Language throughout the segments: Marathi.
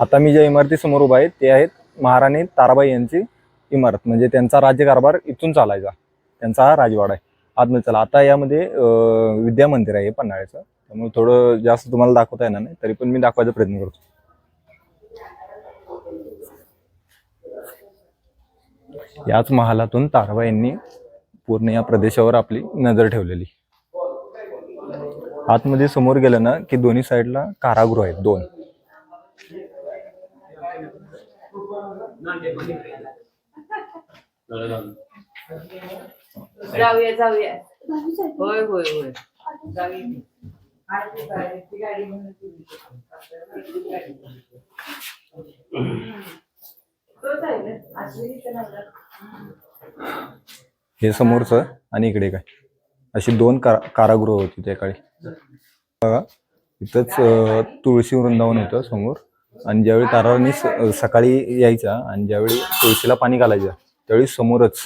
आता मी ज्या इमारती समोर उभा आहे ते आहेत महाराणी ताराबाई यांची इमारत. म्हणजे त्यांचा राज्यकारभार इथून चालायचा. त्यांचा हा राजवाडा आहे. आतमध्ये चला. आता यामध्ये विद्या मंदिर आहे पन्हाळ्याचं. त्यामुळे थोडं जास्त तुम्हाला दाखवता येणार नाही. तरी पण मी दाखवायचा प्रयत्न करतो. याच महालातून ताराबाई यांनी पूर्ण या प्रदेशावर आपली नजर ठेवलेली. आतमध्ये समोर गेलं ना की दोन्ही साईडला कारागृह आहेत दोन. जाऊया जाऊया. होय होय होय. हे समोरचं आणि इकडे काय? अशी दोन का कारागृह होती त्या काळी. बघा इथंच तुळशी वृंदावन होतं समोर. आणि ज्यावेळी ताराराणी स- सकाळी यायचा आणि ज्यावेळी तुळशीला पाणी घालायचं त्यावेळी समोरच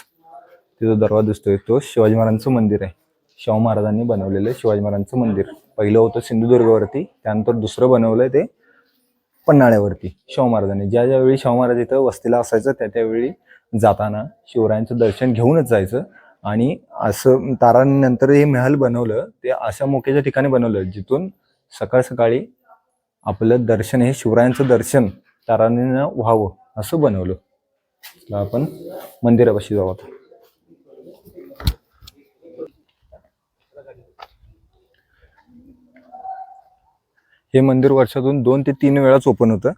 तिथं दरवाजा दिसतोय तो शिवाजी महाराजांचं मंदिर आहे. शाहू महाराजांनी बनवलेलं शिवाजी महाराजांचं मंदिर. पहिलं होतं सिंधुदुर्गवरती त्यानंतर दुसरं बनवलंय ते पन्हाळ्यावरती शाहू महाराजांनी. ज्या ज्यावेळी शाहू महाराज इथं वस्तीला असायचं त्या त्यावेळी जाताना शिवरायांचं दर्शन घेऊनच जायचं आणि असं तारानंतर हे महल बनवलं ते अशा मोक्याच्या ठिकाणी बनवलं जिथून सकाळ सकाळी आपलं दर्शन हे शिवरायांचं दर्शन तारांनीनं व्हावं असं बनवलं. आपण मंदिरापाशी जाऊ आता. हे मंदिर वर्षातून दोन ते तीन वेळाच ओपन होतं.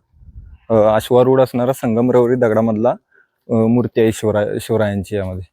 आश्वा रोड असणारा संगमरवरी दगडामधला मूर्ती आहे शिवराय शिवरायांची यामध्ये.